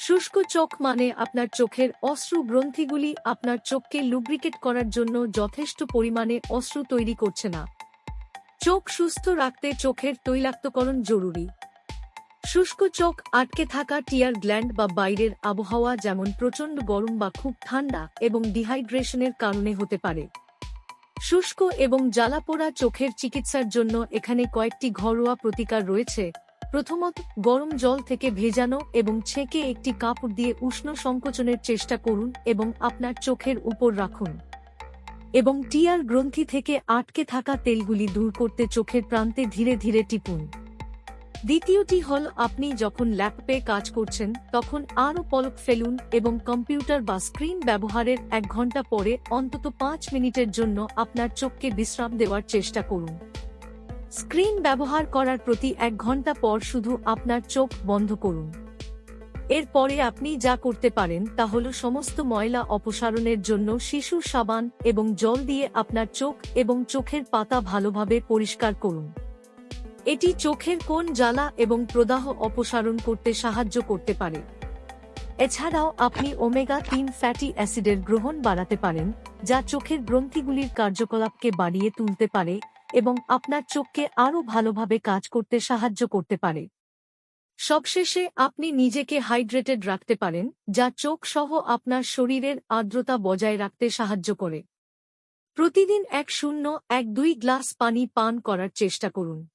শুষ্ক চোখ মানে আপনার চোখের অশ্রু গ্রন্থিগুলি আপনার চোখকে লুব্রিকেট করার জন্য যথেষ্ট পরিমাণে অশ্রু তৈরি করছে না। চোখ সুস্থ রাখতে চোখের তৈলাক্তকরণ জরুরি। শুষ্ক চোখ আটকে থাকা টিয়ার গ্ল্যান্ড বা বাইরের আবহাওয়া যেমন প্রচণ্ড গরম বা খুব ঠান্ডা এবং ডিহাইড্রেশনের কারণে হতে পারে। শুষ্ক এবং জ্বালাপোড়া চোখের চিকিৎসার জন্য এখানে কয়েকটি ঘরোয়া প্রতিকার রয়েছে। প্রথমত গরম জল থেকে ভেজানো এবং ছেঁকে একটি কাপড় দিয়ে উষ্ণ সংকোচনের চেষ্টা করুন এবং আপনার চোখের উপর রাখুন। এবং টিয়ার গ্রন্থি থেকে আটকে থাকা তেলগুলি দূর করতে চোখের প্রান্তে ধীরে ধীরে টিপুন। দ্বিতীয়টি হল আপনি যখন ল্যাপটপে কাজ করছেন, তখন আরও পলক ফেলুন এবং কম্পিউটার বা স্ক্রিন ব্যবহারের এক ঘণ্টা পরে অন্তত পাঁচ মিনিটের জন্য আপনার চোখকে বিশ্রাম দেওয়ার চেষ্টা করুন। স্ক্রিন ব্যবহার করার প্রতি এক ঘণ্টা পর শুধু আপনার চোখ বন্ধ করুন। এরপরে আপনি যা করতে পারেন তা হল সমস্ত ময়লা অপসারণের জন্য শিশুর সাবান এবং জল দিয়ে আপনার চোখ এবং চোখের পাতা ভালোভাবে পরিষ্কার করুন। এটি চোখের কোন জ্বালা এবং প্রদাহ অপসারণ করতে সাহায্য করতে পারে। এছাড়াও আপনি ওমেগা তিন ফ্যাটি অ্যাসিডের গ্রহণ বাড়াতে পারেন, যা চোখের গ্রন্থিগুলির কার্যকলাপকে বাড়িয়ে তুলতে পারে এবং আপনার চোখকে আরও ভালোভাবে কাজ করতে সাহায্য করতে পারে। সবশেষে আপনি নিজেকে হাইড্রেটেড রাখতে পারেন, যা চোখ সহ আপনার শরীরের আর্দ্রতা বজায় রাখতে সাহায্য করে। প্রতিদিন এক শূন্য, এক দুই গ্লাস পানি পান করার চেষ্টা করুন।